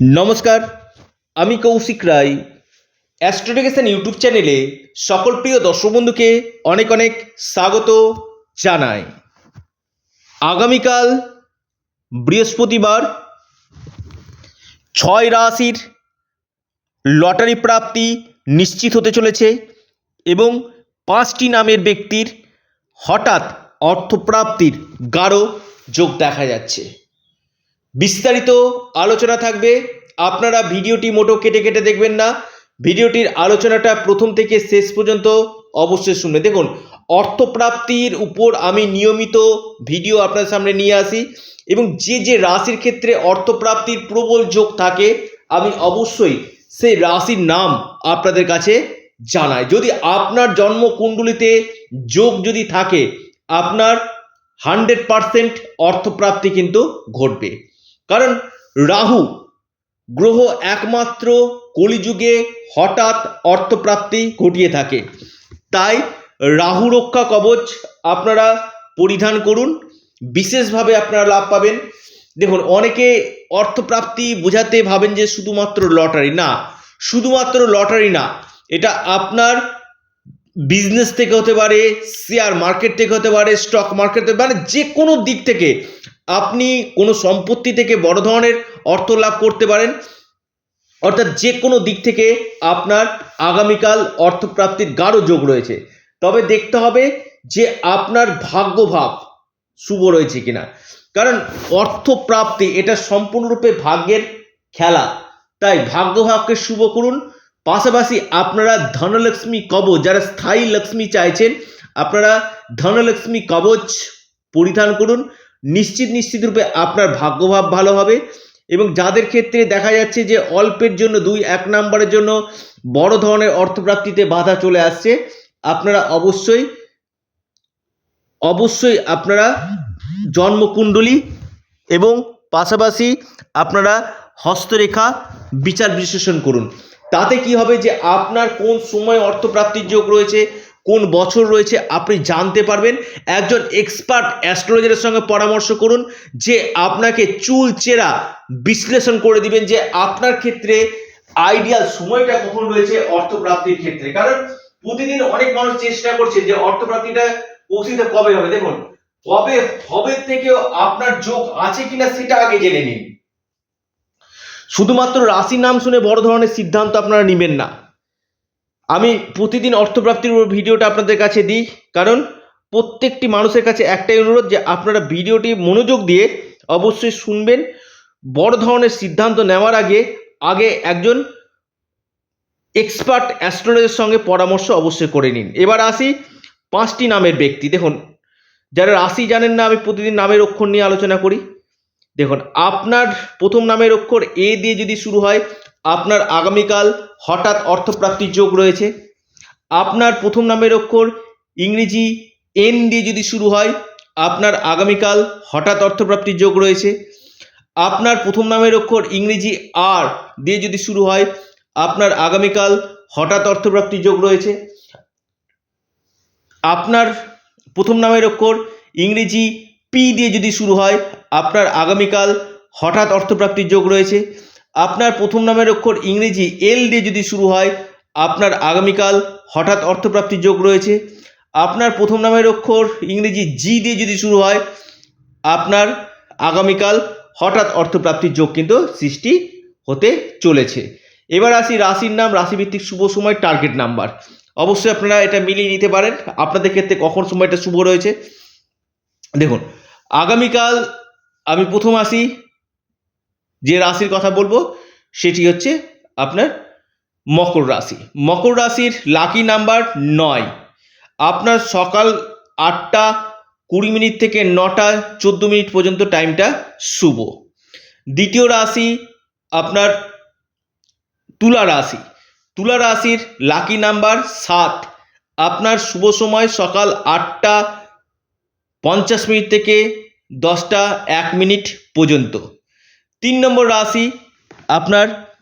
নমস্কার, আমি কৌশিক রায়। অ্যাস্ট্রোডিকেশন ইউটিউব চ্যানেলে সকল প্রিয় দর্শক বন্ধুকে অনেক অনেক স্বাগত জানাই। আগামীকাল বৃহস্পতিবার, ছয় রাশির লটারি প্রাপ্তি নিশ্চিত হতে চলেছে এবং পাঁচটি নামের ব্যক্তির হঠাৎ অর্থপ্রাপ্তির গাঢ় যোগ দেখা যাচ্ছে। বিস্তারিত আলোচনা থাকবে। আপনারা ভিডিওটি মোটো কেটে কেটে দেখবেন না। ভিডিওটির আলোচনাটা প্রথম থেকে শেষ পর্যন্ত অবশ্যই শুনবে। দেখুন, অর্থপ্রাপ্তির উপর আমি নিয়মিত ভিডিও আপনার সামনে নিয়ে আসি এবং যে যে রাশির ক্ষেত্রে অর্থপ্রাপ্তির প্রবল যোগ থাকে, আমি অবশ্যই সেই রাশির নাম আপনাদের কাছে জানাই। যদি আপনার জন্মকুণ্ডলিতে যোগ যদি থাকে, আপনার হান্ড্রেড পারসেন্ট অর্থপ্রাপ্তি কিন্তু ঘটবে। কারণ রাহু গ্রহ একমাত্র কলিযুগে হঠাৎ অর্থপ্রাপ্তি ঘটিয়ে থাকে। তাই রাহু রক্ষা কবচ আপনারা পরিধান করুন। বিশেষভাবে আপনারা লাভ পাবেন। দেখুন, অনেকে অর্থপ্রাপ্তি বোঝাতে ভাবেন যে শুধুমাত্র লটারি। না, শুধুমাত্র লটারি না, এটা আপনার বিজনেস থেকে হতে পারে শেয়ার মার্কেট থেকে হতে পারে স্টক মার্কেট থেকে মানে যে কোনো দিক থেকে আপনি কোনো সম্পত্তি থেকে বড় ধরনের অর্থ লাভ করতে পারেন। অর্থাৎ যে কোনো দিক থেকে আপনার আগামীকাল অর্থপ্রাপ্তির গাঢ় যোগ রয়েছে। তবে দেখতে হবে যে আপনার ভাগ্যভাব শুভ রয়েছে কিনা। কারণ অর্থপ্রাপ্তি এটা সম্পূর্ণরূপে ভাগ্যের খেলা। তাই ভাগ্যভাবকে শুভ করুন পাশাপাশি আপনারা ধনলক্ষ্মী কবচ, যারা স্থায়ী লক্ষ্মী চাইছেন, আপনারা ধনলক্ষ্মী কবচ পরিধান করুন। নিশ্চিত নিশ্চিত রূপে আপনার ভাগ্যভাব ভালো হবে এবং যাদের ক্ষেত্রে দেখা যাচ্ছে যে অল্পের জন্য দুই, এক নম্বরের জন্য বড় ধরনের অর্থপ্রাপ্তিতে বাধা চলে আসছে, আপনারা অবশ্যই অবশ্যই আপনারা জন্মকুণ্ডলী এবং পাশাপাশি আপনারা হস্তরেখা বিচার বিশ্লেষণ করুন। তাতে কি হবে যে আপনার কোন সময় অর্থপ্রাপ্তির যোগ রয়েছে, কোন বছর রয়েছে, আপনি জানতে পারবেন। একজন এক্সপার্ট অ্যাস্ট্রোলজারের সঙ্গে পরামর্শ করুন, যে আপনাকে চুল চেরা বিশ্লেষণ করে দিবেন যে আপনার ক্ষেত্রে আইডিয়াল সময়টা কখন রয়েছে অর্থপ্রাপ্তির ক্ষেত্রে। কারণ প্রতিদিন অনেক মানুষ চেষ্টা করছে যে অর্থপ্রাপ্তিটা পৌঁছিতে কবে হবে। দেখুন, কবে হবে থেকেও আপনার যোগ আছে কিনা সেটা আগে জেনে নিন। শুধুমাত্র রাশির নাম শুনে বড় ধরনের সিদ্ধান্ত আপনারা নেবেন না। আমি প্রতিদিন অর্থপ্রাপ্তির উপর ভিডিওটা আপনাদের কাছে দিই, কারণ প্রত্যেকটি মানুষের কাছে একটাই অনুরোধ যে আপনারা ভিডিওটি মনোযোগ দিয়ে অবশ্যই শুনবেন। বড় ধরনের সিদ্ধান্ত নেওয়ার আগে আগে একজন এক্সপার্ট অ্যাস্ট্রোলজারের সঙ্গে পরামর্শ অবশ্যই করে নিন। এবার আসি পাঁচটি নামের ব্যক্তি। দেখুন, যারা রাশি জানেন না, আমি প্রতিদিন নামের অক্ষর নিয়ে আলোচনা করি। দেখুন, আপনার প্রথম নামের অক্ষর এ দিয়ে যদি শুরু হয়, আপনার আগামীকাল হঠাৎ অর্থপ্রাপ্তির যোগ রয়েছে। আপনার প্রথম নামের অক্ষর ইংরেজি এন দিয়ে যদি শুরু হয়, আপনার আগামীকাল হঠাৎ অর্থপ্রাপ্তির যোগ রয়েছে। আপনার প্রথম নামের অক্ষর ইংরেজি আর দিয়ে যদি শুরু হয়, আপনার আগামীকাল হঠাৎ অর্থপ্রাপ্তির যোগ রয়েছে। আপনার প্রথম নামের অক্ষর ইংরেজি পি দিয়ে যদি শুরু হয় আপনার আগামীকাল হঠাৎ অর্থপ্রাপ্তির যোগ রয়েছে। আপনার প্রথম নামের অক্ষর ইংরেজি এল দিয়ে যদি শুরু হয়, আপনার আগামীকাল হঠাৎ অর্থপ্রাপ্তির যোগ রয়েছে। আপনার প্রথম নামের অক্ষর ইংরেজি জি দিয়ে যদি শুরু হয়, আপনার আগামীকাল হঠাৎ অর্থপ্রাপ্তির যোগ কিন্তু সৃষ্টি হতে চলেছে। এবার আসি রাশির নাম, রাশিভিত্তিক শুভ সময় টার্গেট নাম্বার অবশ্যই আপনারা এটা মিলিয়ে নিতে পারেন। আপনাদের ক্ষেত্রে কখন সময়টা শুভ রয়েছে? দেখুন, আগামীকাল আমি প্রথম আসি, যে রাশির কথা বলব, সেটি হচ্ছে আপনার মকর রাশি। মকর রাশির লাকি নাম্বার নয়। আপনার সকাল আটটা কুড়ি মিনিট থেকে নটা চোদ্দ মিনিট পর্যন্ত টাইমটা শুভ। দ্বিতীয় রাশি আপনার তুলা রাশি। তুলা রাশির লাকি নাম্বার সাত। আপনার শুভ সময় সকাল আটটা পঞ্চাশ মিনিট থেকে দশটা এক মিনিট পর্যন্ত। তিন নম্বর রাশি আপনার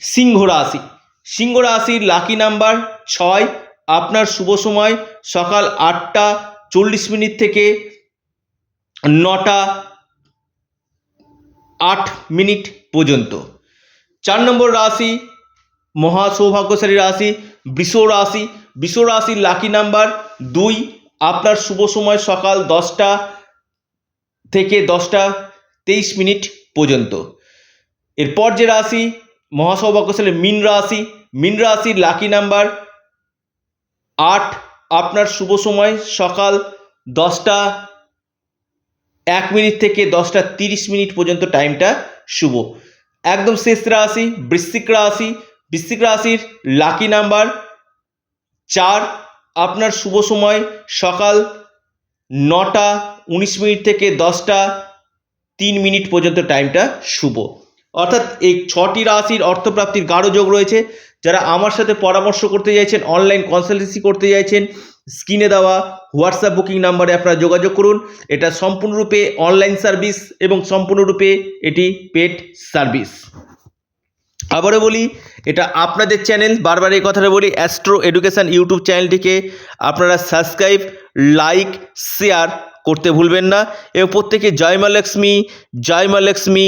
সিংহ রাশি। সিংহ রাশির লাকি নাম্বার ছয়। আপনার শুভ সময় সকাল আটটা চল্লিশ মিনিট থেকে নটা আট মিনিট পর্যন্ত। চার নম্বর রাশি মহা সৌভাগ্যশালী রাশি, বৃষ রাশি। বৃষ রাশির লাকি নাম্বার দুই। আপনার শুভ সময় সকাল দশটা থেকে দশটা তেইশ মিনিট পর্যন্ত। এরপর যে রাশি, মহাসৌভাগ্যশালী মীন রাশি, মীন রাশির লাকি নাম্বার আট, আপনার শুভ সময় সকাল দশটা এক মিনিট থেকে দশটা তিরিশ মিনিট পর্যন্ত টাইমটা শুভ। একদম শেষ রাশি, বৃশ্চিক রাশি, বৃশ্চিক রাশির লাকি নাম্বার চার, আপনার শুভ সময় সকাল নটা উনিশ মিনিট থেকে দশটা তিন মিনিট পর্যন্ত টাইমটা শুভ। অর্থাৎ এই ছটি রাশির অর্থপ্রাপ্তির গাঢ় যোগ রয়েছে। যারা আমার সাথে পরামর্শ করতে চাইছেন অনলাইন কনসালটেন্সি করতে চাইছেন স্ক্রিনে দেওয়া হোয়াটসঅ্যাপ বুকিং নাম্বারে আপনারা যোগাযোগ করুন। এটা সম্পূর্ণরূপে অনলাইন সার্ভিস এবং সম্পূর্ণরূপে এটি পেড সার্ভিস আবারও বলি, এটা আপনাদের চ্যানেল বারবার এই কথাটা বলি অ্যাস্ট্রো এডুকেশান ইউটিউব চ্যানেলটিকে আপনারা সাবস্ক্রাইব লাইক শেয়ার করতে ভুলবেন না। এবং প্রত্যেকে জয় মা লক্ষ্মী, জয় মা লক্ষ্মী,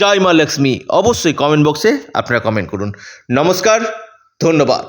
জয় মা লক্ষ্মী। অবশ্যই কমেন্ট বক্সে আপনারা কমেন্ট করুন। নমস্কার, ধন্যবাদ।